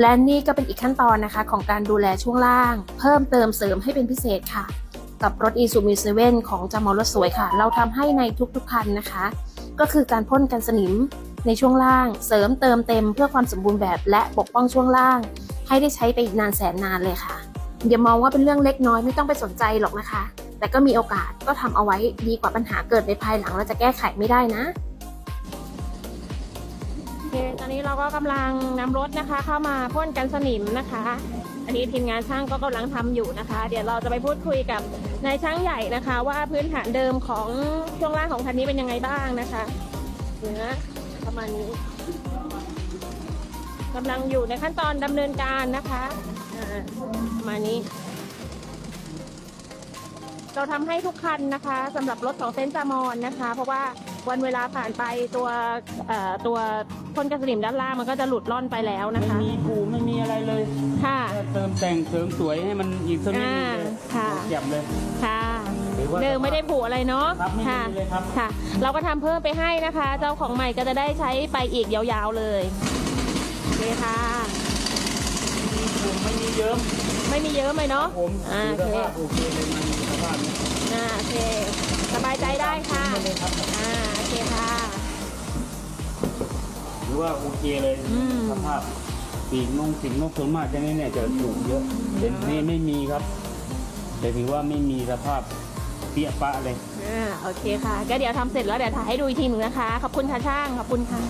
และนี่ก็เป็นอีกขั้นตอนนะคะของการดูแลช่วงล่าง เพิ่มเติมเสริมให้เป็นพิเศษค่ะ กับรถ i s u m i 7ของจามอรถสวยค่ะ เราทำให้ในทุกๆคันนะคะ ก็คือการพ่นกันสนิมในช่วงล่าง เสริมเติมเต็มเพื่อความสมบูรณ์แบบและปกป้องช่วงล่าง ให้ได้ใช้ไปอีกนานแสนนานเลยค่ะ อย่ามองว่าเป็นเรื่องเล็กน้อยไม่ต้องไปสนใจหรอกนะคะ แต่ก็มีโอกาสก็ทำเอาไว้ดีกว่าปัญหาเกิดในภายหลังเราจะแก้ไขไม่ได้นะ เคตอนนี้เราก็กำลังนำรถนะคะ เข้ามาพ่นกันสนิมนะคะ อันนี้ทีมงานช่างก็กำลังทำอยู่นะคะ เดี๋ยวเราจะไปพูดคุยกับนายช่างใหญ่นะคะ ว่าพื้นฐานเดิมของช่วงล่างของคันนี้เป็นยังไงบ้างนะคะเนื้อประมาณนี้กำลังอยู่ในขั้นตอนดำเนินการนะคะประมาณนี้ เราทำให้ทุกคันนะคะสำหรับรถของเซนต์จามอนนะคะ เพราะว่า วันเวลาผ่านไปตัวเอ่อตัวพ่นกันสนิมด้านล่างมันก็จะหลุดล่อนไปแล้วนะไม่คะ มีผูไม่มีอะไรเลยค่ะแค่เติมแต่งเสริมสวยให้มันอีกสักนิดนึงเลยอ่าค่ะ เก็บเลย ค่ะหรือว่าเดิมไม่ได้ผูอะไรเนาะครับไม่มีค่ะเลยครับ ค่ะ เราก็ทำเพิ่มไปให้นะคะ เจ้าของใหม่ก็จะได้ใช้ไปอีกยาวๆเลยโอเคค่ะ มีผูไม่มีเยิ้มไม่มีเยอะเลยเนาะผมอ่าดูโอสเคภาพโอเคเลยมันสภาพเนี่ยอ่าโอเค สบายใจได้ค่ะไม่เลยครับ อ่า อว่าโอเคเลยอืม สภาพปีกนงสิ่งนกส่วนมากจะนี่เนี่ยจะถูกเยอะเป็นนี่ไม่มีครับ แต่ถือว่าไม่มีสภาพเปี้ยปะเลย อ่าโอเคค่ะ ก็เดี๋ยวทำเสร็จแล้วเดี๋ยวถ่ายให้ดูอีกทีหนึ่งนะคะ ขอบคุณค่ะช่าง ขอบคุณค่ะ